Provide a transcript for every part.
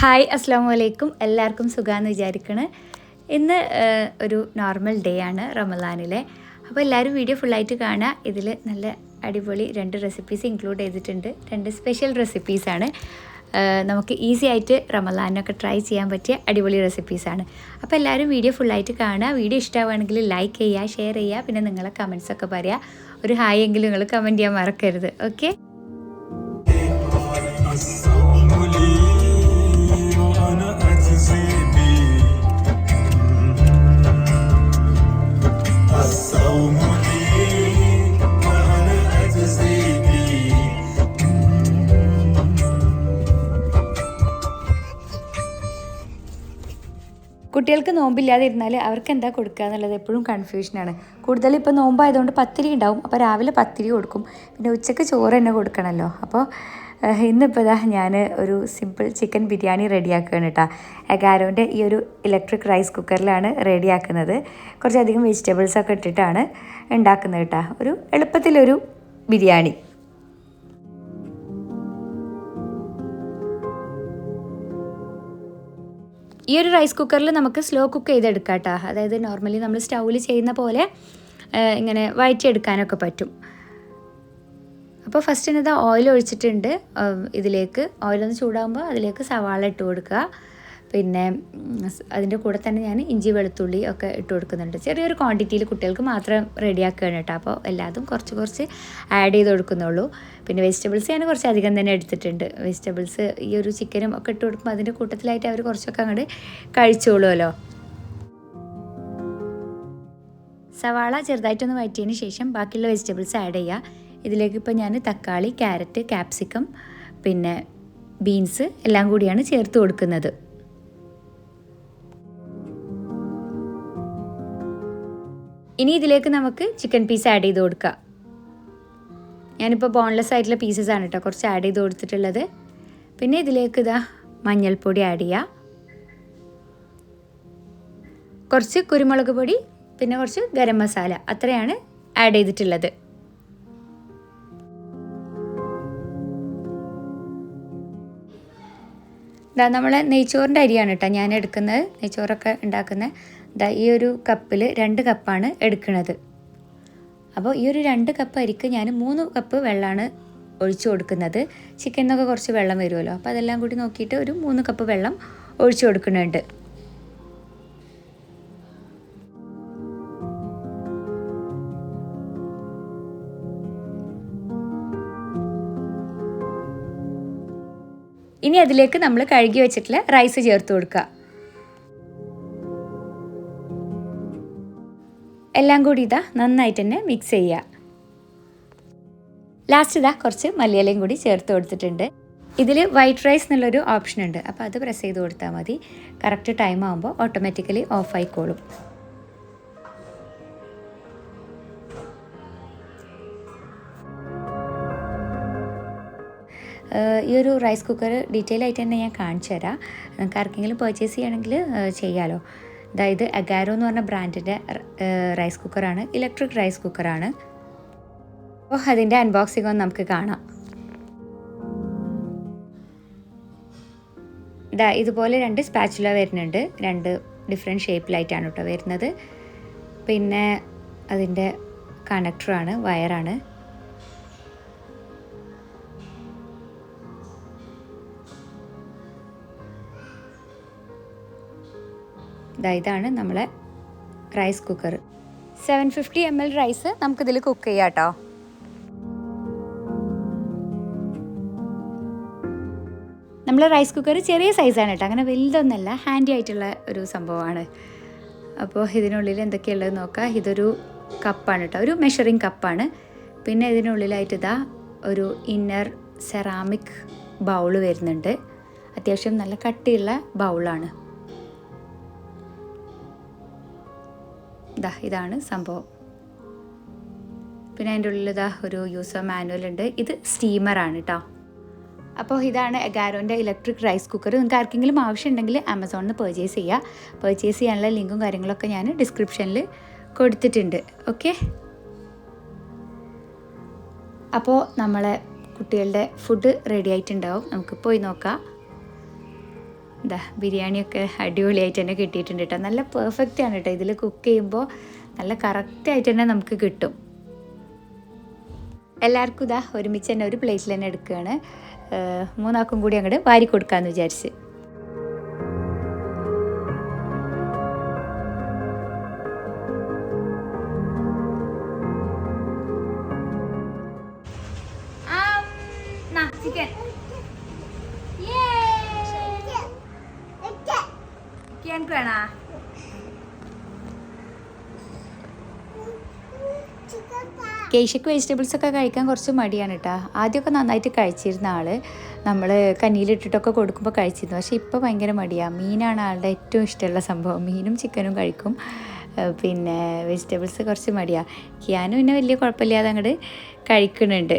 Hi അസ്സാം വലൈക്കും എല്ലാവർക്കും സുഖമാണെന്ന് വിചാരിക്കണ്. ഇന്ന് ഒരു നോർമൽ ഡേ ആണ് റമദാനിലെ. അപ്പോൾ എല്ലാവരും വീഡിയോ ഫുള്ളായിട്ട് കാണുക ഇതിൽ നല്ല അടിപൊളി രണ്ട് റെസിപ്പീസ് ഇൻക്ലൂഡ് ചെയ്തിട്ടുണ്ട്. രണ്ട് സ്പെഷ്യൽ റെസിപ്പീസാണ് നമുക്ക് ഈസി ആയിട്ട് റമദാനൊക്കെ ട്രൈ ചെയ്യാൻ പറ്റിയ അടിപൊളി റെസിപ്പീസാണ് അപ്പോൾ എല്ലാവരും വീഡിയോ ഫുള്ളായിട്ട് കാണുക വീഡിയോ ഇഷ്ടമാണെങ്കിൽ ലൈക്ക് ചെയ്യുക ഷെയർ ചെയ്യുക പിന്നെ നിങ്ങളെ കമൻസ് ഒക്കെ പറയുക ഒരു ഹായ് എങ്കിലും നിങ്ങൾ കമന്റ് ചെയ്യാൻ മറക്കരുത്. ഓക്കെ കുട്ടികൾക്ക് നോമ്പില്ലാതെ ഇരുന്നാൽ അവർക്ക് എന്താ കൊടുക്കുക എന്നുള്ളത് എപ്പോഴും കൺഫ്യൂഷനാണ് കൂടുതൽ ഇപ്പോൾ നോമ്പായതുകൊണ്ട് പത്തിരി ഉണ്ടാവും. അപ്പോൾ രാവിലെ പത്തിരി കൊടുക്കും. പിന്നെ ഉച്ചയ്ക്ക് ചോറ് തന്നെ കൊടുക്കണമല്ലോ അപ്പോൾ ഇന്നിപ്പോൾ ഇതാ ഞാൻ ഒരു സിമ്പിൾ ചിക്കൻ ബിരിയാണി റെഡിയാക്കുകയാണ് കേട്ടോ എഗാരോന്റെ ഈ ഒരു ഇലക്ട്രിക് റൈസ് കുക്കറിലാണ് റെഡിയാക്കുന്നത്. കുറച്ചധികം വെജിറ്റബിൾസൊക്കെ ഇട്ടിട്ടാണ് ഉണ്ടാക്കുന്നത് കേട്ടോ ഒരു എളുപ്പത്തിലൊരു ബിരിയാണി. ഈ ഒരു റൈസ് കുക്കറിൽ നമുക്ക് സ്ലോ കുക്ക് ചെയ്തെടുക്കാം കേട്ടോ അതായത് നോർമലി നമ്മൾ സ്റ്റൗവിൽ ചെയ്യുന്ന പോലെ ഇങ്ങനെ വഴറ്റിയെടുക്കാനൊക്കെ പറ്റും. അപ്പോൾ ഫസ്റ്റ് ഇതാ ഓയിൽ ഒഴിച്ചിട്ടുണ്ട്. ഇതിലേക്ക് ഓയിലൊന്ന് ചൂടാകുമ്പോൾ അതിലേക്ക് സവാള ഇട്ട് കൊടുക്കുക. പിന്നെ അതിന്റെ കൂടെ തന്നെ ഞാൻ ഇഞ്ചി വെളുത്തുള്ളി ഒക്കെ ഇട്ട് കൊടുക്കുന്നുണ്ട്. ചെറിയൊരു ക്വാണ്ടിറ്റിയിൽ കുട്ടികൾക്ക് മാത്രം റെഡിയാക്കുകയാണ് കേട്ടോ. അപ്പോൾ എല്ലാതും കുറച്ച് കുറച്ച് ആഡ് ചെയ്ത് കൊടുക്കുന്നുള്ളൂ. പിന്നെ വെജിറ്റബിൾസ് ഞാൻ കുറച്ച് അധികം തന്നെ എടുത്തിട്ടുണ്ട്. വെജിറ്റബിൾസ് ഈ ഒരു ചിക്കനും ഒക്കെ ഇട്ട് കൊടുക്കുമ്പോൾ അതിന്റെ കൂട്ടത്തിലായിട്ട് അവർ കുറച്ചൊക്കെ അങ്ങോട്ട് കഴിച്ചോളുമല്ലോ. സവാള ചെറുതായിട്ടൊന്ന് വഴറ്റിയതിന് ശേഷം ബാക്കിയുള്ള വെജിറ്റബിൾസ് ആഡ് ചെയ്യുക. ഇതിലേക്ക് ഇപ്പോൾ ഞാൻ തക്കാളി ക്യാരറ്റ് ക്യാപ്സിക്കം പിന്നെ ബീൻസ് എല്ലാം കൂടിയാണ് ചേർത്ത് കൊടുക്കുന്നത്. ഇനി ഇതിലേക്ക് നമുക്ക് ചിക്കൻ പീസ് ആഡ് ചെയ്ത് കൊടുക്കുക ഞാനിപ്പോൾ ബോൺലെസ് ആയിട്ടുള്ള പീസസ് ആണ് കേട്ടോ കുറച്ച് ആഡ് ചെയ്ത് കൊടുത്തിട്ടുള്ളത്. പിന്നെ ഇതിലേക്ക് ഇതാ മഞ്ഞൾപ്പൊടി ആഡ് ചെയ്യുക കുറച്ച് കുരുമുളക് പൊടി പിന്നെ കുറച്ച് ഗരം മസാല അത്രയാണ് ആഡ് ചെയ്തിട്ടുള്ളത്. ഇതാ നമ്മളെ നെയ്ച്ചോറിന്റെ അരിയാണ് കേട്ടോ ഞാൻ എടുക്കുന്നത്. നെയ്ച്ചോറൊക്കെ ഉണ്ടാക്കുന്നത്. ഇതാ ഈ ഒരു കപ്പിൽ രണ്ട് കപ്പാണ് എടുക്കുന്നത് അപ്പോൾ ഈ ഒരു രണ്ട് കപ്പ് അരിക്ക് ഞാൻ മൂന്ന് കപ്പ് വെള്ളമാണ് ഒഴിച്ചു കൊടുക്കുന്നത്. ചിക്കനൊക്കെ കുറച്ച് വെള്ളം വരുമല്ലോ അപ്പോൾ അതെല്ലാം കൂടി നോക്കിയിട്ട് ഒരു മൂന്ന് കപ്പ് വെള്ളം ഒഴിച്ചു കൊടുക്കുന്നുണ്ട്. ഇനി അതിലേക്ക് നമ്മൾ കഴുകി വെച്ചിട്ടുള്ള റൈസ് ചേർത്ത് കൊടുക്കുക എല്ലാം കൂടി ഇതാ നന്നായിട്ട് തന്നെ മിക്സ് ചെയ്യുക ലാസ്റ്റ് ഇതാ കുറച്ച് മല്ലിയിലയും കൂടി ചേർത്ത് കൊടുത്തിട്ടുണ്ട്. ഇതിൽ വൈറ്റ് റൈസ് എന്നുള്ളൊരു ഓപ്ഷൻ ഉണ്ട്. അപ്പോൾ അത് പ്രസ് ചെയ്ത് കൊടുത്താൽ മതി. കറക്റ്റ് ടൈം ആകുമ്പോൾ ഓട്ടോമാറ്റിക്കലി ഓഫ് ആയിക്കോളും. ഈ ഒരു റൈസ് കുക്കർ ഡീറ്റെയിൽ ആയിട്ട് തന്നെ ഞാൻ കാണിച്ചു തരാം നിങ്ങൾക്ക് ആർക്കെങ്കിലും പർച്ചേസ് ചെയ്യണമെങ്കിൽ ചെയ്യാമല്ലോ അതായത് അഗാരോ എന്ന് പറഞ്ഞ ബ്രാൻഡിന്റെ റൈസ് കുക്കറാണ് ഇലക്ട്രിക് റൈസ് കുക്കറാണ് അപ്പോൾ അതിന്റെ അൺബോക്സിംഗ് ഒന്ന് നമുക്ക് കാണാം. ഇതാ ഇതുപോലെ രണ്ട് സ്പാച്ചുല വരുന്നുണ്ട്. രണ്ട് ഡിഫറെന്റ് ഷേപ്പിലായിട്ടാണ് കേട്ടോ വരുന്നത്. പിന്നെ അതിന്റെ കണക്ടറാണ് വയറാണ് ഇതാണ് നമ്മളെ rice cooker seven fifty M L rice നമുക്കിതിൽ കുക്ക് ചെയ്യാം കേട്ടോ നമ്മൾ റൈസ് കുക്കർ ചെറിയ സൈസാണ് കേട്ടോ അങ്ങനെ വലുതൊന്നല്ല ഹാൻഡി ആയിട്ടുള്ള ഒരു സംഭവമാണ്. അപ്പോൾ ഇതിനുള്ളിൽ എന്തൊക്കെയുള്ളത് നോക്കാം. ഇതൊരു കപ്പാണ് കേട്ടോ ഒരു മെഷറിങ് കപ്പാണ് പിന്നെ ഇതിനുള്ളിലായിട്ട് ഇതാ ഒരു ഇന്നർ സെറാമിക് ബൗൾ വരുന്നുണ്ട്. അത്യാവശ്യം നല്ല കട്ടിയുള്ള ബൗളാണ് ഇതാ ഇതാണ് സംഭവം. പിന്നെ അതിന്റെ ഉള്ളിൽ ഇതാ ഒരു യൂസർ മാനുവൽ ഉണ്ട്. ഇത് സ്റ്റീമറാണ് കേട്ടോ അപ്പോൾ ഇതാണ് എഗാരോന്റെ ഇലക്ട്രിക് റൈസ് കുക്കർ. നിങ്ങൾക്ക് ആർക്കെങ്കിലും ആവശ്യമുണ്ടെങ്കിൽ ആമസോണിൽ നിന്ന് പർച്ചേസ് ചെയ്യുക പർച്ചേസ് ചെയ്യാനുള്ള ലിങ്കും കാര്യങ്ങളൊക്കെ ഞാൻ ഡിസ്ക്രിപ്ഷനിൽ കൊടുത്തിട്ടുണ്ട്. ഓക്കെ അപ്പോൾ നമ്മളെ കുട്ടികളുടെ ഫുഡ് റെഡി ആയിട്ടുണ്ടാവും. നമുക്ക് പോയി നോക്കാം. എന്താ ബിരിയാണിയൊക്കെ അടിപൊളിയായിട്ട് തന്നെ കിട്ടിയിട്ടുണ്ട് കേട്ടോ. നല്ല പെർഫെക്റ്റ് ആണ് കേട്ടോ. ഇതിൽ കുക്ക് ചെയ്യുമ്പോൾ നല്ല കറക്റ്റായിട്ട് തന്നെ നമുക്ക് കിട്ടും. എല്ലാവർക്കും ഇതാ ഒരുമിച്ച് തന്നെ ഒരു പ്ലേറ്റിൽ തന്നെ എടുക്കുകയാണ്. മൂന്നാക്കും കൂടി അങ്ങോട്ട് വാരി കൊടുക്കാമെന്ന് വിചാരിച്ച്. എനിക്ക് വേണോ കേശക്ക് വെജിറ്റബിൾസ് ഒക്കെ കഴിക്കാൻ കുറച്ച് മടിയാണ് കേട്ടോ ആദ്യമൊക്കെ നന്നായിട്ട് കഴിച്ചിരുന്ന ആൾ നമ്മൾ കന്നിയിലിട്ടിട്ടൊക്കെ കൊടുക്കുമ്പോൾ കഴിച്ചിരുന്നു. പക്ഷേ ഇപ്പോൾ ഭയങ്കര മടിയാണ് മീനാണ് ആളുടെ ഏറ്റവും ഇഷ്ടമുള്ള സംഭവം. മീനും ചിക്കനും കഴിക്കും. പിന്നെ വെജിറ്റബിൾസ് കുറച്ച് മടിയാണ് കിയാനും പിന്നെ വലിയ കുഴപ്പമില്ലാതെ അങ്ങോട്ട് കഴിക്കുന്നുണ്ട്.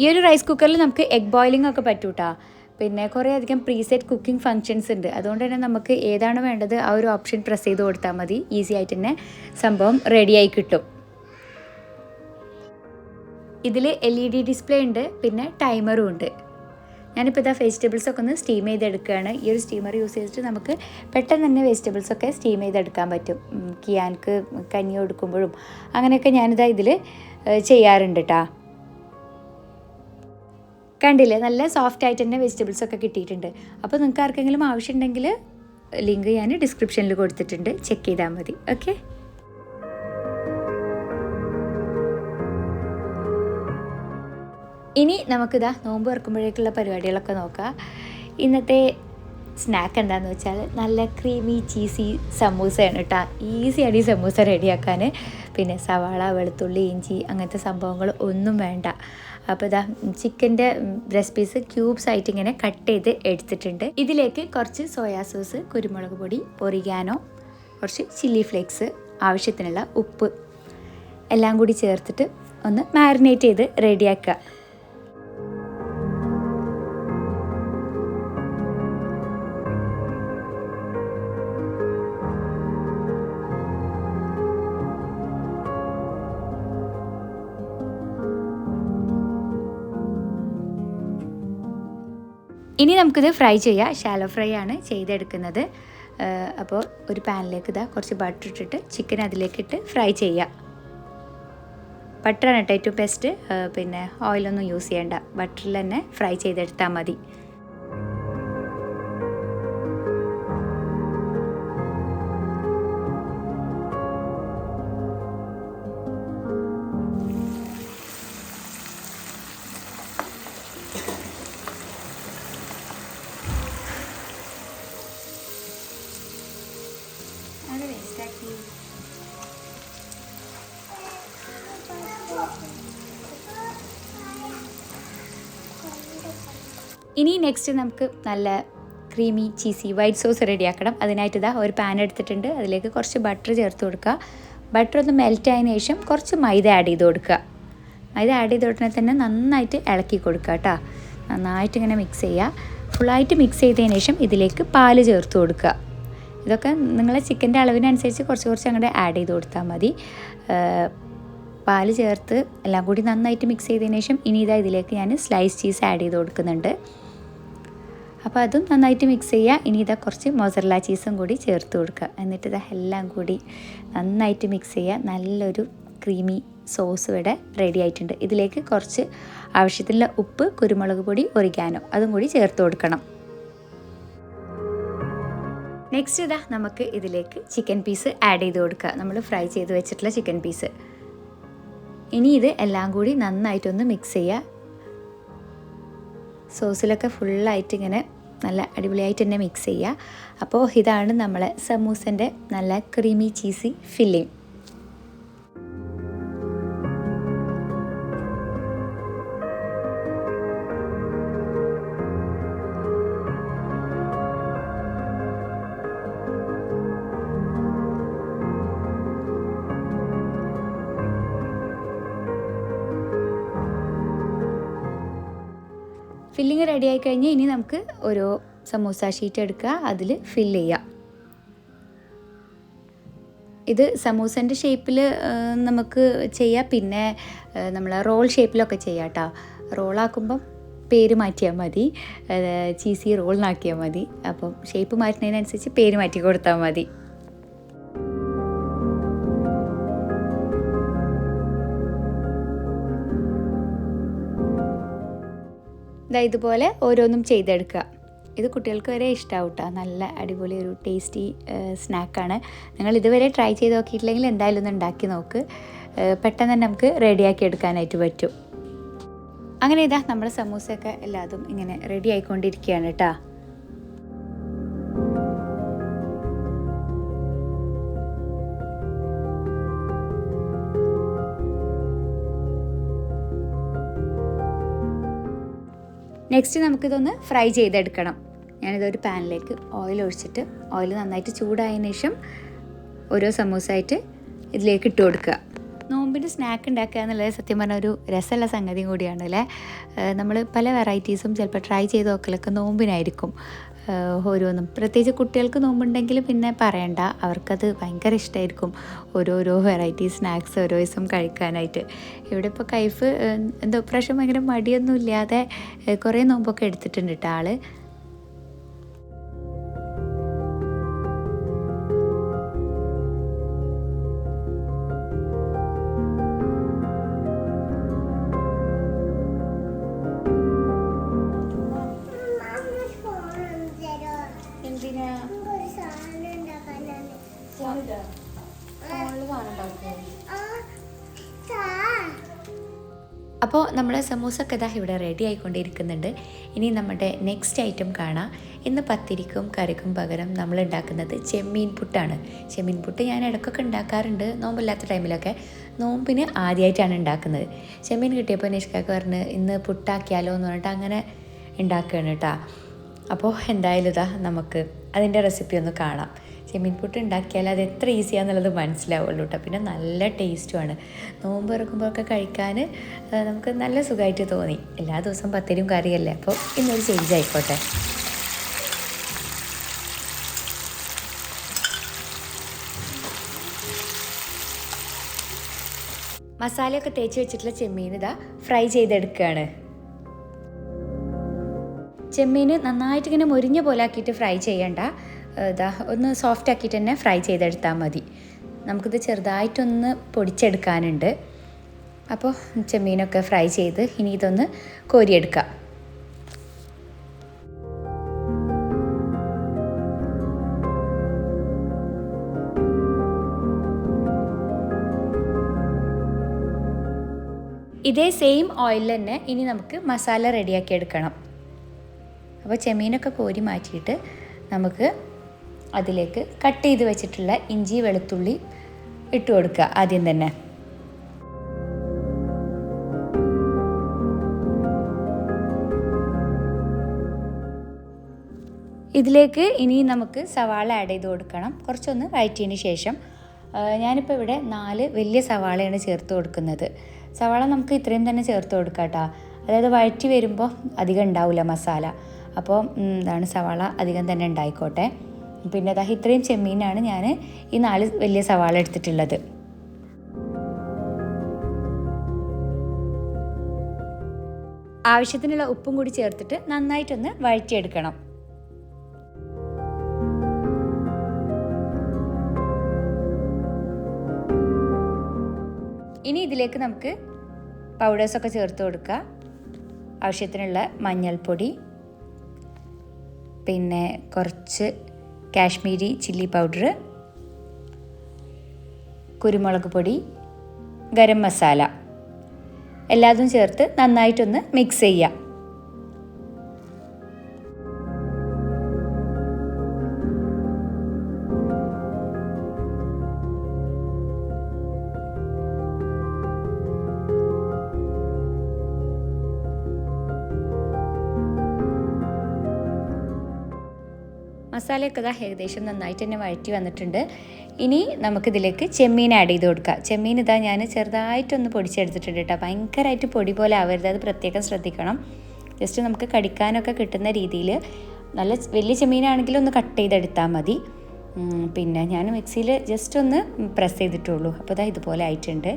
ഈ ഒരു റൈസ് കുക്കറിൽ നമുക്ക് എഗ് ബോയിലിംഗ് ഒക്കെ പറ്റൂട്ടാ. പിന്നെ കുറേ അധികം പ്രീസെറ്റ് കുക്കിംഗ് ഫങ്ഷൻസ് ഉണ്ട്. അതുകൊണ്ട് തന്നെ നമുക്ക് ഏതാണ് വേണ്ടത് ആ ഒരു ഓപ്ഷൻ പ്രസ് ചെയ്ത് കൊടുത്താൽ മതി. ഈസി ആയിട്ട് തന്നെ സംഭവം റെഡിയായി കിട്ടും. ഇതിൽ എൽ ഇ ഡി ഡിസ്പ്ലേ ഉണ്ട് പിന്നെ ടൈമറും ഉണ്ട്. ഞാനിപ്പോൾ ഇതാ വെജിറ്റബിൾസ് ഒക്കെ ഒന്ന് സ്റ്റീം ചെയ്തെടുക്കുകയാണ്. ഈ ഒരു സ്റ്റീമർ യൂസ് ചെയ്തിട്ട് നമുക്ക് പെട്ടെന്ന് തന്നെ വെജിറ്റബിൾസ് ഒക്കെ സ്റ്റീം ചെയ്തെടുക്കാൻ പറ്റും. കിയാൻക്ക് കഞ്ഞി കൊടുക്കുമ്പോഴും അങ്ങനെയൊക്കെ ഞാനിതാ ഇതിൽ ചെയ്യാറുണ്ട് കേട്ടോ കണ്ടില്ലേ? നല്ല സോഫ്റ്റ് ആയിട്ട് തന്നെ വെജിറ്റബിൾസ് ഒക്കെ കിട്ടിയിട്ടുണ്ട്. അപ്പോൾ നിങ്ങൾക്ക് ആർക്കെങ്കിലും ആവശ്യമുണ്ടെങ്കിൽ ലിങ്ക് ഞാൻ ഡിസ്ക്രിപ്ഷനിൽ കൊടുത്തിട്ടുണ്ട്. ചെക്ക് ചെയ്താൽ മതി. ഓക്കെ ഇനി നമുക്കിതാ നോമ്പ് തുറക്കുമ്പോഴേക്കുള്ള പരിപാടികളൊക്കെ നോക്കാം. ഇന്നത്തെ സ്നാക്ക് എന്താണെന്ന് വെച്ചാൽ നല്ല ക്രീമി ചീസി സമൂസയാണ് കേട്ടോ ഈസിയാണ് ഈ സമൂസ റെഡിയാക്കാൻ പിന്നെ സവാള വെളുത്തുള്ളി ഇഞ്ചി അങ്ങനത്തെ സംഭവങ്ങൾ ഒന്നും വേണ്ട. അപ്പോൾ ഇതാ ചിക്കന്റെ ബ്രസ്റ്റ് പീസ് ക്യൂബ്സ് ആയിട്ട് ഇങ്ങനെ കട്ട് ചെയ്ത് എടുത്തിട്ടുണ്ട്. ഇതിലേക്ക് കുറച്ച് സോയാ സോസ് കുരുമുളക് പൊടി ഒറിഗാനോ കുറച്ച് ചില്ലി ഫ്ലേക്സ് ആവശ്യത്തിനുള്ള ഉപ്പ് എല്ലാം കൂടി ചേർത്തിട്ട് ഒന്ന് മാരിനേറ്റ് ചെയ്ത് റെഡിയാക്കുക ഇനി നമുക്കിത് ഫ്രൈ ചെയ്യാം. ഷാലോ ഫ്രൈ ആണ് ചെയ്തെടുക്കുന്നത്. അപ്പോൾ ഒരു പാനിലേക്ക് ഇതാ കുറച്ച് ബട്ടർ ഇട്ടിട്ട് ചിക്കൻ അതിലേക്കിട്ട് ഫ്രൈ ചെയ്യാം. ബട്ടറാണ് കേട്ടോ ഏറ്റവും ബെസ്റ്റ് പിന്നെ ഓയിലൊന്നും യൂസ് ചെയ്യേണ്ട. ബട്ടറിൽ തന്നെ ഫ്രൈ ചെയ്തെടുത്താൽ മതി. ഇനി നെക്സ്റ്റ് നമുക്ക് നല്ല ക്രീമി ചീസി വൈറ്റ് സോസ് റെഡിയാക്കണം. അതിനായിട്ട് ഇതാ ഒരു പാൻ എടുത്തിട്ടുണ്ട്. അതിലേക്ക് കുറച്ച് ബട്ടർ ചേർത്ത് കൊടുക്കുക. ബട്ടർ ഒന്ന് മെൽറ്റ് ആയതിനു ശേഷം കുറച്ച് മൈദ ആഡ് ചെയ്ത് കൊടുക്കുക. മൈദ ആഡ് ചെയ്ത ഉടനെ തന്നെ നന്നായിട്ട് ഇളക്കി കൊടുക്കുക കേട്ടോ നന്നായിട്ട് ഇങ്ങനെ മിക്സ് ചെയ്യുക. ഫുള്ളായിട്ട് മിക്സ് ചെയ്തതിന് ശേഷം ഇതിലേക്ക് പാൽ ചേർത്ത് കൊടുക്കുക. ഇതൊക്കെ നിങ്ങളെ ചിക്കന്റെ അളവിനനുസരിച്ച് കുറച്ച് കുറച്ച് അങ്ങോട്ട് ആഡ് ചെയ്ത് കൊടുത്താൽ മതി. പാൽ ചേർത്ത് എല്ലാം കൂടി നന്നായിട്ട് മിക്സ് ചെയ്തതിന് ശേഷം ഇനി ഇതാ ഇതിലേക്ക് ഞാൻ സ്ലൈസ് ചീസ് ആഡ് ചെയ്ത് കൊടുക്കുന്നുണ്ട്. അപ്പോൾ അതും നന്നായിട്ട് മിക്സ് ചെയ്യുക ഇനി ഇതാ കുറച്ച് മൊസറല ചീസും കൂടി ചേർത്ത് കൊടുക്കുക. എന്നിട്ട് ഇതാ എല്ലാം കൂടി നന്നായിട്ട് മിക്സ് ചെയ്യുക നല്ലൊരു ക്രീമി സോസ് ഇവിടെ റെഡി ആയിട്ടുണ്ട്. ഇതിലേക്ക് കുറച്ച് ആവശ്യത്തിനുള്ള ഉപ്പ് കുരുമുളക് പൊടി ഒറിക്കാനോ അതും കൂടി ചേർത്ത് കൊടുക്കണം. നെക്സ്റ്റ് ഇതാ നമുക്ക് ഇതിലേക്ക് ചിക്കൻ പീസ് ആഡ് ചെയ്ത് കൊടുക്കുക. നമ്മൾ ഫ്രൈ ചെയ്ത് വെച്ചിട്ടുള്ള ചിക്കൻ പീസ് ഇനി ഇത് എല്ലാം കൂടി നന്നായിട്ടൊന്ന് മിക്സ് ചെയ്യുക സോസിലൊക്കെ ഫുള്ളായിട്ട് ഇങ്ങനെ നല്ല അടിപൊളിയായിട്ട് തന്നെ മിക്സ് ചെയ്യുക അപ്പോൾ ഇതാണ് നമ്മളെ സമൂസന്റെ നല്ല creamy cheesy filling filling ready ആയി കഴിഞ്ഞാൽ ഇനി നമുക്ക് ഓരോ സമൂസ ഷീറ്റ് എടുക്കുക അതിൽ ഫില്ല് ചെയ്യുക. ഇത് സമൂസന്റെ ഷേപ്പിൽ നമുക്ക് ചെയ്യാം. പിന്നെ നമ്മൾ റോൾ ഷേപ്പിലൊക്കെ ചെയ്യാം കേട്ടോ. റോളാക്കുമ്പം പേര് മാറ്റിയാൽ മതി. ചീസി റോളിനാക്കിയാൽ മതി. അപ്പം ഷേപ്പ് മാറ്റുന്നതിനനുസരിച്ച് പേര് മാറ്റി കൊടുത്താൽ മതി. ഇതാ ഇതുപോലെ ഓരോന്നും ചെയ്തെടുക്കുക. ഇത് കുട്ടികൾക്ക് വരെ ഇഷ്ടമാവും കേട്ടോ നല്ല അടിപൊളി ഒരു ടേസ്റ്റി സ്നാക്കാണ്. നിങ്ങൾ ഇതുവരെ ട്രൈ ചെയ്ത് നോക്കിയിട്ടില്ലെങ്കിൽ എന്തായാലും ഒന്ന് ഉണ്ടാക്കി നോക്ക്. പെട്ടെന്ന് തന്നെ നമുക്ക് റെഡിയാക്കി എടുക്കാനായിട്ട് പറ്റും. അങ്ങനെ ഇതാ നമ്മുടെ സമൂസയൊക്കെ എല്ലാതും ഇങ്ങനെ റെഡി ആയിക്കൊണ്ടിരിക്കുകയാണ് കേട്ടോ നെക്സ്റ്റ് നമുക്കിതൊന്ന് ഫ്രൈ ചെയ്തെടുക്കണം. ഞാനിതൊരു പാനിലേക്ക് ഓയിൽ ഒഴിച്ചിട്ട് ഓയിൽ നന്നായിട്ട് ചൂടായതിനു ശേഷം ഓരോ സമൂസമായിട്ട് ഇതിലേക്ക് ഇട്ട് കൊടുക്കുക നോമ്പിന്റെ സ്നാക്ക് ഉണ്ടാക്കുക എന്നുള്ളത് സത്യം പറഞ്ഞാൽ ഒരു രസമുള്ള സംഗതി കൂടിയാണ് അല്ലേ? നമ്മൾ പല വെറൈറ്റീസും ചിലപ്പോൾ ട്രൈ ചെയ്ത് നോക്കലൊക്കെ നോമ്പിനായിരിക്കും. ഓരോന്നും. പ്രത്യേകിച്ച് കുട്ടികൾക്ക് നോമ്പുണ്ടെങ്കിൽ പിന്നെ പറയണ്ട. അവർക്കത് ഭയങ്കര ഇഷ്ടമായിരിക്കും ഓരോരോ വെറൈറ്റി സ്നാക്സ് ഓരോ ദിവസം കഴിക്കാനായിട്ട്. ഇവിടെ ഇപ്പോൾ കൈഫ് എന്തോ പ്രാവശ്യം ഭയങ്കര മടിയൊന്നും ഇല്ലാതെ കുറേ നോമ്പൊക്കെ എടുത്തിട്ടുണ്ട് കേട്ടോ ആൾ. നമ്മുടെ സമൂസൊക്കെ ഇതാ ഇവിടെ റെഡി ആയിക്കൊണ്ടിരിക്കുന്നുണ്ട്. ഇനി നമ്മുടെ നെക്സ്റ്റ് ഐറ്റം കാണാം. ഇന്ന് പത്തിരിക്കും കറിക്കും പകരം നമ്മൾ ഉണ്ടാക്കുന്നത് ചെമ്മീൻ പുട്ടാണ്. ചെമ്മീൻ പുട്ട് ഞാൻ ഇടയ്ക്കൊക്കെ ഉണ്ടാക്കാറുണ്ട്. നോമ്പില്ലാത്ത ടൈമിലൊക്കെ നോമ്പിന് ആദ്യമായിട്ടാണ് ഉണ്ടാക്കുന്നത്. ചെമ്മീൻ കിട്ടിയപ്പോൾ നിഷ്കാക്ക് പറഞ്ഞ് ഇന്ന് പുട്ടാക്കിയാലോ എന്ന് പറഞ്ഞിട്ട് അങ്ങനെ ഉണ്ടാക്കുകയാണ് കേട്ടോ. അപ്പോൾ എന്തായാലും ഇതാ നമുക്ക് അതിന്റെ റെസിപ്പി ഒന്ന് കാണാം. ചെമ്മീൻ പുട്ട് ഉണ്ടാക്കിയാൽ അത് എത്ര ഈസിയാന്നുള്ളത് മനസ്സിലാവുള്ളൂ കേട്ടോ പിന്നെ നല്ല ടേസ്റ്റുമാണ് നോമ്പ് ഇറക്കുമ്പോഴൊക്കെ കഴിക്കാൻ നമുക്ക് നല്ല സുഖമായിട്ട് തോന്നി. എല്ലാ ദിവസവും പത്തിരിയും കറിയല്ലേ? അപ്പോൾ ഇന്നൊരു ചേഞ്ച് ആയിക്കോട്ടെ. മസാലയൊക്കെ തേച്ച് വെച്ചിട്ടുള്ള ചെമ്മീൻ ഇതാ ഫ്രൈ ചെയ്തെടുക്കുകയാണ്. ചെമ്മീൻ നന്നായിട്ട് ഇങ്ങനെ മുരിഞ്ഞ പോലെ ആക്കിയിട്ട് ഫ്രൈ ചെയ്യണ്ട. ഇതാ ഒന്ന് സോഫ്റ്റ് ആക്കിയിട്ട് തന്നെ ഫ്രൈ ചെയ്തെടുത്താൽ മതി. നമുക്കിത് ചെറുതായിട്ടൊന്ന് പൊടിച്ചെടുക്കാനുണ്ട്. അപ്പോൾ ചെമ്മീനൊക്കെ ഫ്രൈ ചെയ്ത് ഇനി ഇതൊന്ന് കോരിയെടുക്കാം. ഇതേ സെയിം ഓയിൽ തന്നെ ഇനി നമുക്ക് മസാല റെഡിയാക്കി എടുക്കണം. അപ്പോൾ ചെമ്മീനൊക്കെ കോരി മാറ്റിയിട്ട് നമുക്ക് അതിലേക്ക് കട്ട് ചെയ്ത് വെച്ചിട്ടുള്ള ഇഞ്ചി വെളുത്തുള്ളി ഇട്ട് കൊടുക്കുക ആദ്യം തന്നെ. ഇതിലേക്ക് ഇനി നമുക്ക് സവാള ആഡ് ചെയ്ത് കൊടുക്കണം. കുറച്ചൊന്ന് വഴറ്റിയതിന് ശേഷം ഞാനിപ്പോൾ ഇവിടെ നാല് വലിയ സവാളയാണ് ചേർത്ത് കൊടുക്കുന്നത്. സവാള നമുക്ക് ഇത്രയും തന്നെ ചേർത്ത് കൊടുക്കാം കേട്ടോ. അതായത് വഴറ്റി വരുമ്പോൾ അധികം ഉണ്ടാവില്ല മസാല. അപ്പോൾ എന്താണ് സവാള അധികം തന്നെ ഉണ്ടായിക്കോട്ടെ. പിന്നെ അതാ ഇത്രയും ചെമ്മീനാണ് ഞാൻ ഈ നാല് വലിയ സവാള എടുത്തിട്ടുള്ളത്. ആവശ്യത്തിനുള്ള ഉപ്പും കൂടി ചേർത്തിട്ട് നന്നായിട്ടൊന്ന് വഴറ്റിയെടുക്കണം. ഇനി ഇതിലേക്ക് നമുക്ക് പൗഡേഴ്സൊക്കെ ചേർത്ത് കൊടുക്കുക. ആവശ്യത്തിനുള്ള മഞ്ഞൾപ്പൊടി പിന്നെ കുറച്ച് കാശ്മീരി ചില്ലി പൗഡർ കുരുമുളക് പൊടി ഗരം മസാല. എല്ലാതും ചേർത്ത് നന്നായിട്ടൊന്ന് മിക്സ് ചെയ്യുക. മസാലയൊക്കെ ഇതാ ഏകദേശം നന്നായിട്ട് തന്നെ വഴറ്റി വന്നിട്ടുണ്ട്. ഇനി നമുക്കിതിലേക്ക് ചെമ്മീൻ ആഡ് ചെയ്ത് കൊടുക്കാം. ചെമ്മീൻ ഇതാ ഞാൻ ചെറുതായിട്ടൊന്ന് പൊടിച്ചെടുത്തിട്ടുണ്ട് കേട്ടോ. ഭയങ്കരമായിട്ട് പൊടി പോലെ ആവരുത്. അത് പ്രത്യേകം ശ്രദ്ധിക്കണം. ജസ്റ്റ് നമുക്ക് കടിക്കാനൊക്കെ കിട്ടുന്ന രീതിയിൽ നല്ല വലിയ ചെമ്മീനാണെങ്കിൽ ഒന്ന് കട്ട് ചെയ്തെടുത്താൽ മതി. പിന്നെ ഞാൻ മിക്സിയിൽ ജസ്റ്റ് ഒന്ന് പ്രസ് ചെയ്തിട്ടുള്ളൂ. അപ്പോൾ ഇതാ ഇതുപോലെ ആയിട്ടുണ്ട്.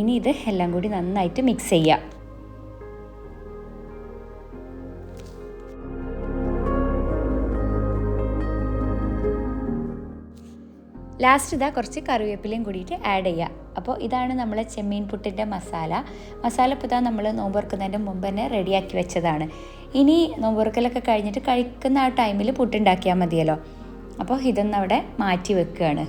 ഇനി ഇത് എല്ലാം കൂടി നന്നായിട്ട് മിക്സ് ചെയ്യാം. ലാസ്റ്റ് ഇതാ കുറച്ച് കറിവേപ്പിലയും കൂടിയിട്ട് ആഡ് ചെയ്യുക അപ്പോൾ ഇതാണ് നമ്മളെ ചെമ്മീൻ പുട്ടിന്റെ മസാല. മസാല ഇപ്പോൾ ഇതാ നമ്മൾ നോമ്പുറക്കുന്നതിന്റെ മുമ്പ് തന്നെ റെഡിയാക്കി വെച്ചതാണ്. ഇനി നോമ്പുറക്കലൊക്കെ കഴിഞ്ഞിട്ട് കഴിക്കുന്ന ആ ടൈമിൽ പുട്ടുണ്ടാക്കിയാൽ മതിയല്ലോ. അപ്പോൾ ഇതൊന്നും അവിടെ മാറ്റി വെക്കുകയാണ്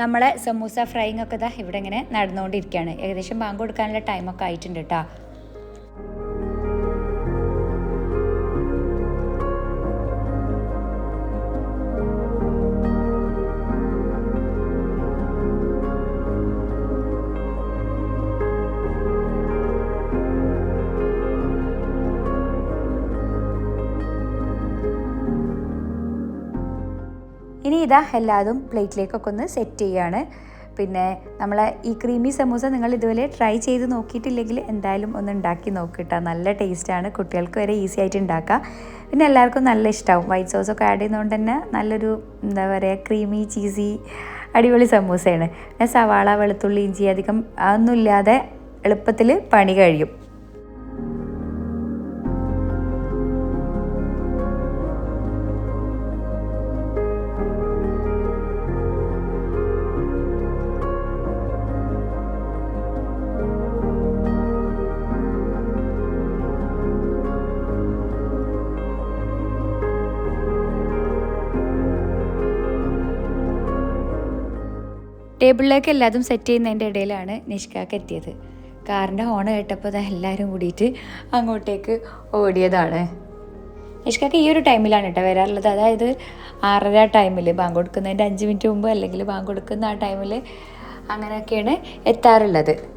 നമ്മളെ സമൂസ ഫ്രൈയിങ് ഒക്കെ ഇതാ ഇവിടെ ഇങ്ങനെ നടന്നുകൊണ്ടിരിക്കുകയാണ്. ഏകദേശം ബാങ്ക് കൊടുക്കാനുള്ള ടൈമൊക്കെ ആയിട്ടുണ്ട് കേട്ടോ ഇനി ഇതാ എല്ലാതും പ്ലേറ്റിലേക്കൊക്കെ ഒന്ന് സെറ്റ് ചെയ്യുകയാണ് പിന്നെ നമ്മളെ ഈ ക്രീമി സമൂസ നിങ്ങൾ ഇതുവരെ ട്രൈ ചെയ്ത് നോക്കിയിട്ടില്ലെങ്കിൽ എന്തായാലും ഒന്ന് ഉണ്ടാക്കി നോക്കിട്ടോ. നല്ല ടേസ്റ്റാണ് കുട്ടികൾക്ക് വരെ ഈസി ആയിട്ട് ഉണ്ടാക്കാം. പിന്നെ എല്ലാവർക്കും നല്ല ഇഷ്ടമാവും വൈറ്റ് സോസൊക്കെ ആഡ് ചെയ്യുന്നതുകൊണ്ട് തന്നെ നല്ലൊരു എന്താ പറയുക ക്രീമി ചീസി അടിപൊളി സമൂസയാണ്. പിന്നെ സവാള വെളുത്തുള്ളി ഇഞ്ചി അധികം അതൊന്നുമില്ലാതെ എളുപ്പത്തിൽ പണി കഴിയും. ടേബിളിലേക്ക് എല്ലാതും സെറ്റ് ചെയ്യുന്നതിന്റെ ഇടയിലാണ് നിഷ്കാക്ക് എത്തിയത്. കാറിന്റെ ഹോൺ കേട്ടപ്പോൾ അത് എല്ലാവരും കൂടിയിട്ട് അങ്ങോട്ടേക്ക് ഓടിയതാണ്. നിഷ്കാക്ക് ഈ ഒരു ടൈമിലാണ് കേട്ടോ വരാറുള്ളത്. അതായത് ആറര ടൈമിൽ ബാങ്ക് കൊടുക്കുന്നതിന്റെ അഞ്ച് മിനിറ്റ് മുമ്പ് അല്ലെങ്കിൽ ബാങ്ക് കൊടുക്കുന്ന ആ ടൈമിൽ അങ്ങനെയൊക്കെയാണ് എത്താറുള്ളത്.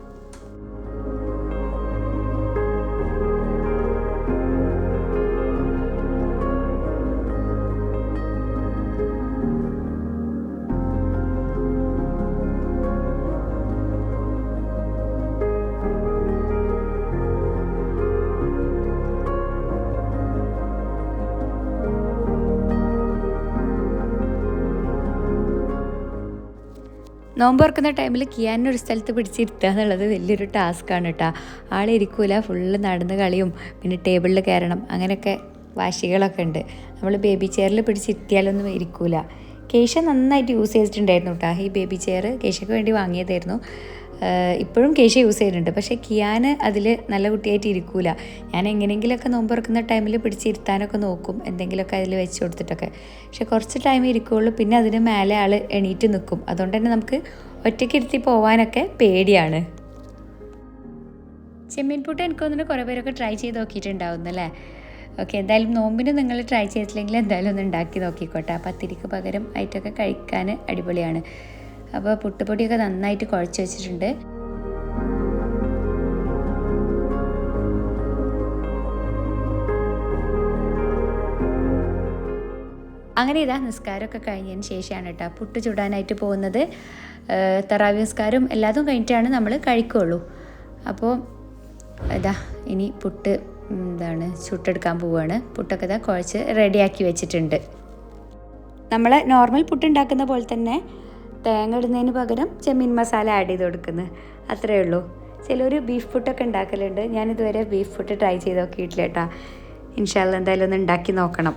നോമ്പ് തുറക്കുന്ന ടൈമിൽ കിയാനെ ഒരു സ്ഥലത്ത് പിടിച്ചിരുത്തുക എന്നുള്ളത് വലിയൊരു ടാസ്ക്കാണ് കേട്ടോ ആളിരിക്കൂല ഫുള്ള് നടന്ന് കളിയും പിന്നെ ടേബിളിൽ കയറണം അങ്ങനെയൊക്കെ വാശികളൊക്കെ ഉണ്ട്. നമ്മൾ ബേബി ചെയറിൽ പിടിച്ചിരുത്തിയാലൊന്നും ഇരിക്കൂല. കേശ നന്നായിട്ട് യൂസ് ചെയ്തിട്ടുണ്ടായിരുന്നു കേട്ടോ ഈ ബേബി ചെയർ കേശയ്ക്ക് വേണ്ടി വാങ്ങിയതായിരുന്നു. ഇപ്പോഴും കേശ യൂസ് ചെയ്യുന്നുണ്ട്. പക്ഷേ കിയാന് അതിൽ നല്ല കുട്ടിയായിട്ട് ഇരിക്കൂല. ഞാൻ എങ്ങനെയെങ്കിലുമൊക്കെ നോമ്പ് തുറക്കുന്ന ടൈമിൽ പിടിച്ചിരുത്താനൊക്കെ നോക്കും. എന്തെങ്കിലുമൊക്കെ അതിൽ വെച്ച് കൊടുത്തിട്ടൊക്കെ. പക്ഷെ കുറച്ച് ടൈം ഇരിക്കുകയുള്ളൂ പിന്നെ അതിന് മേലെ ആൾ എണീറ്റ് നിൽക്കും അതുകൊണ്ട് തന്നെ നമുക്ക് ഒറ്റയ്ക്ക് ഇരുത്തി പോവാനൊക്കെ പേടിയാണ്. ചെമ്മീൻ പൂട്ട് എനിക്ക് തോന്നുന്നു കുറേ പേരൊക്കെ ട്രൈ ചെയ്ത് നോക്കിയിട്ടുണ്ടാവുന്നല്ലേ ഓക്കെ എന്തായാലും നോമ്പിന് നിങ്ങൾ ട്രൈ ചെയ്തിട്ടില്ലെങ്കിൽ എന്തായാലും ഒന്ന് ഉണ്ടാക്കി നോക്കിക്കോട്ടെ. പത്തിരിക്ക് പകരം ആയിട്ടൊക്കെ കഴിക്കാൻ അടിപൊളിയാണ്. അപ്പോൾ പുട്ടുപൊടിയൊക്കെ നന്നായിട്ട് കുഴച്ച് വെച്ചിട്ടുണ്ട്. അങ്ങനെ ഇതാ നിസ്കാരമൊക്കെ കഴിഞ്ഞതിന് ശേഷമാണ് കേട്ടോ പുട്ട് ചുടാനായിട്ട് പോകുന്നത്. തറാവി നിസ്കാരം എല്ലാതും കഴിഞ്ഞിട്ടാണ് നമ്മൾ കഴിക്കുള്ളൂ. അപ്പോൾ ഇതാ ഇനി പുട്ട് എന്താണ് ചുട്ടെടുക്കാൻ പോവുകയാണ്. പുട്ടൊക്കെ ഇതാ കുഴച്ച് റെഡിയാക്കി വെച്ചിട്ടുണ്ട്. നമ്മൾ നോർമൽ പുട്ട് ഉണ്ടാക്കുന്ന പോലെ തന്നെ തേങ്ങ ഇടുന്നതിന് പകരം ചെമ്മീൻ മസാല ആഡ് ചെയ്ത് കൊടുക്കുന്നത് അത്രയേ ഉള്ളൂ. ചിലർ ബീഫ് ഫുഡൊക്കെ ഉണ്ടാക്കലുണ്ട്. ഞാനിതുവരെ ബീഫ് ഫുഡ് ട്രൈ ചെയ്ത് നോക്കിയിട്ടില്ല കേട്ടോ. ഇൻഷാല്ല എന്തായാലും ഒന്ന് ഉണ്ടാക്കി നോക്കണം.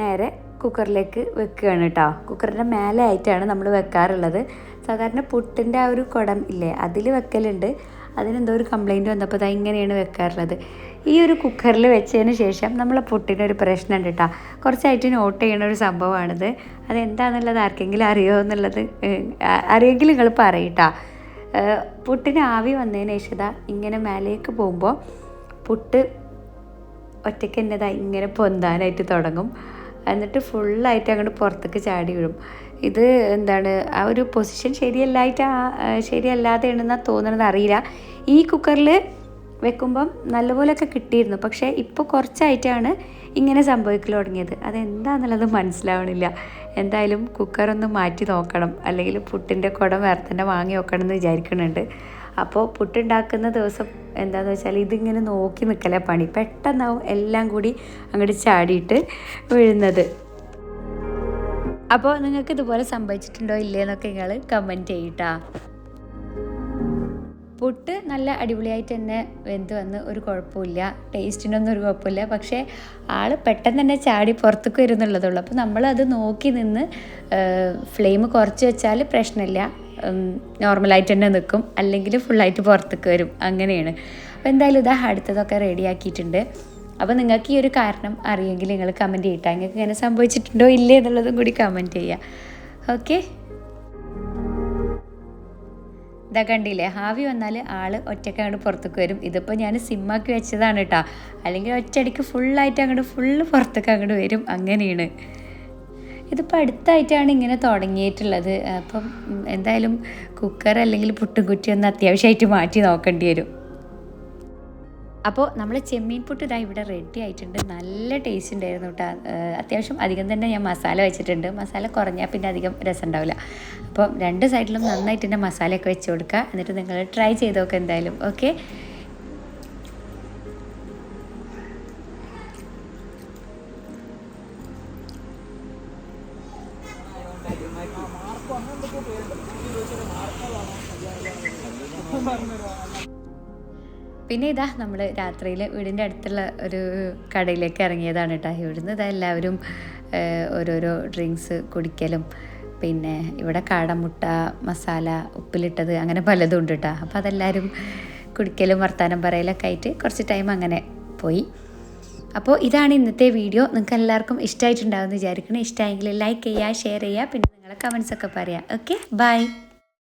നേരെ കുക്കറിലേക്ക് വെക്കുകയാണ് കേട്ടോ. കുക്കറിന്റെ മേലെ ആയിട്ടാണ് നമ്മൾ വെക്കാറുള്ളത്. സാധാരണ പുട്ടിന്റെ ആ ഒരു കുടം ഇല്ലേ അതിൽ വെക്കലുണ്ട്. അതിനെന്തോ ഒരു കംപ്ലൈന്റ് വന്നപ്പോൾ അത് ഇങ്ങനെയാണ് വെക്കാറുള്ളത്. ഈ ഒരു കുക്കറിൽ വെച്ചതിന് ശേഷം നമ്മളെ പുട്ടിനൊരു പ്രശ്നമുണ്ട് കേട്ടോ. കുറച്ചായിട്ട് നോട്ട് ചെയ്യുന്ന ഒരു സംഭവമാണിത്. അതെന്താണെന്നുള്ളത് ആർക്കെങ്കിലും അറിയോ എന്നുള്ളത് അറിയെങ്കിലും നിങ്ങൾ പറയട്ടാ. പുട്ടിന് ആവി വന്നതിന് ശേഷം ഇങ്ങനെ മേലേക്ക് പോകുമ്പോൾ പുട്ട് ഒറ്റയ്ക്ക് എന്നതാ ഇങ്ങനെ പൊന്താനായിട്ട് തുടങ്ങും. എന്നിട്ട് ഫുള്ളായിട്ട് അങ്ങോട്ട് പുറത്തേക്ക് ചാടി വിടും ഇത് എന്താണ് ആ ഒരു പൊസിഷൻ ശരിയല്ലായിട്ട് ശരിയല്ലാതെയാണെന്നാണ് തോന്നുന്നത് അറിയില്ല. ഈ കുക്കറിൽ വെക്കുമ്പം നല്ലപോലെയൊക്കെ കിട്ടിയിരുന്നു. പക്ഷേ ഇപ്പോൾ കുറച്ചായിട്ടാണ് ഇങ്ങനെ സംഭവിക്കൽ തുടങ്ങിയത്. അതെന്താണെന്നുള്ളത് മനസ്സിലാവണില്ല. എന്തായാലും കുക്കറൊന്ന് മാറ്റി നോക്കണം. അല്ലെങ്കിൽ പുട്ടിന്റെ കുടം വേറെ തന്നെ വാങ്ങി നോക്കണം എന്ന് വിചാരിക്കുന്നുണ്ട് അപ്പോൾ പുട്ടുണ്ടാക്കുന്ന ദിവസം എന്താണെന്ന് വെച്ചാൽ ഇതിങ്ങനെ നോക്കി നിൽക്കലേ പണി. പെട്ടെന്നാവും എല്ലാം കൂടി അങ്ങോട്ട് ചാടിയിട്ട് വീഴുന്നത്. അപ്പോൾ നിങ്ങൾക്ക് ഇതുപോലെ സംഭവിച്ചിട്ടുണ്ടോ ഇല്ലേ എന്നൊക്കെ നിങ്ങൾ കമന്റ് ചെയ്യട്ടാ. പുട്ട് നല്ല അടിപൊളിയായിട്ട് തന്നെ വെന്ത് വന്ന് ഒരു കുഴപ്പമില്ല. ടേസ്റ്റിനൊന്നും ഒരു കുഴപ്പമില്ല. പക്ഷേ ആൾ പെട്ടെന്ന് തന്നെ ചാടി പുറത്തേക്ക് വരുന്നുള്ളതുള്ളൂ അപ്പോൾ നമ്മളത് നോക്കി നിന്ന് ഫ്ലെയിം കുറച്ച് വെച്ചാൽ പ്രശ്നമില്ല. നോർമലായിട്ട് തന്നെ നിൽക്കും അല്ലെങ്കിൽ ഫുള്ളായിട്ട് പുറത്തേക്ക് വരും. അങ്ങനെയാണ്. അപ്പോൾ എന്തായാലും ഇതാ അടുത്തതൊക്കെ റെഡിയാക്കിയിട്ടുണ്ട് അപ്പോൾ നിങ്ങൾക്ക് ഈ ഒരു കാരണം അറിയെങ്കിൽ നിങ്ങൾ കമന്റ് ചെയ്യട്ടെ നിങ്ങൾക്ക് ഇങ്ങനെ സംഭവിച്ചിട്ടുണ്ടോ ഇല്ലേ എന്നുള്ളതും കൂടി കമന്റ് ചെയ്യുക ഓക്കെ ഇതാ കണ്ടില്ലേ? ഹാവി വന്നാൽ ആൾ ഒറ്റയ്ക്ക് അങ്ങോട്ട് പുറത്തേക്ക് വരും. ഇതിപ്പോൾ ഞാൻ സിമ്മാക്കി വെച്ചതാണ് കേട്ടോ അല്ലെങ്കിൽ ഒറ്റയടിക്ക് ഫുള്ളായിട്ട് അങ്ങോട്ട് ഫുള്ള് പുറത്തേക്ക് അങ്ങോട്ട് വരും. അങ്ങനെയാണ്. ഇതിപ്പോൾ അടുത്തായിട്ടാണ് ഇങ്ങനെ തുടങ്ങിയിട്ടുള്ളത്. അപ്പം എന്തായാലും കുക്കർ അല്ലെങ്കിൽ പുട്ടുംകുറ്റി ഒന്ന് അത്യാവശ്യമായിട്ട് മാറ്റി നോക്കേണ്ടി വരും. അപ്പോൾ നമ്മൾ ചെമ്മീൻ പുട്ട് ഇതാ ഇവിടെ റെഡി ആയിട്ടുണ്ട്. നല്ല ടേസ്റ്റ് ഉണ്ടായിരുന്നു കേട്ടോ അത്യാവശ്യം അധികം തന്നെ ഞാൻ മസാല വെച്ചിട്ടുണ്ട്. മസാല കുറഞ്ഞാൽ പിന്നെ അധികം രസം ഉണ്ടാവില്ല. അപ്പം രണ്ട് സൈഡിലും നന്നായിട്ട് തന്നെ മസാലയൊക്കെ വെച്ച് കൊടുക്കുക എന്നിട്ട് നിങ്ങൾ ട്രൈ ചെയ്ത് നോക്കുക എന്തായാലും. ഓക്കെ പിന്നെ ഇതാ നമ്മൾ രാത്രിയിൽ വീടിന്റെ അടുത്തുള്ള ഒരു കടയിലേക്ക് ഇറങ്ങിയതാണ് കേട്ടോ ഇവിടുന്ന് ഇതാ എല്ലാവരും ഓരോരോ ഡ്രിങ്ക്സ് കുടിക്കലും പിന്നെ ഇവിടെ കാടമുട്ട മസാല ഉപ്പിലിട്ടത് അങ്ങനെ പലതും ഉണ്ട് കേട്ടോ അപ്പോൾ അതെല്ലാവരും കുടിക്കലും വർത്താനം പറയലൊക്കെ ആയിട്ട് കുറച്ച് ടൈം അങ്ങനെ പോയി. അപ്പോൾ ഇതാണ് ഇന്നത്തെ വീഡിയോ. നിങ്ങൾക്ക് എല്ലാവർക്കും ഇഷ്ടമായിട്ടുണ്ടാകുമെന്ന് വിചാരിക്കണം ഇഷ്ടമായെങ്കിൽ ലൈക്ക് ചെയ്യുക ഷെയർ ചെയ്യുക പിന്നെ നിങ്ങളെ കമൻസ് ഒക്കെ പറയാം. Okay bye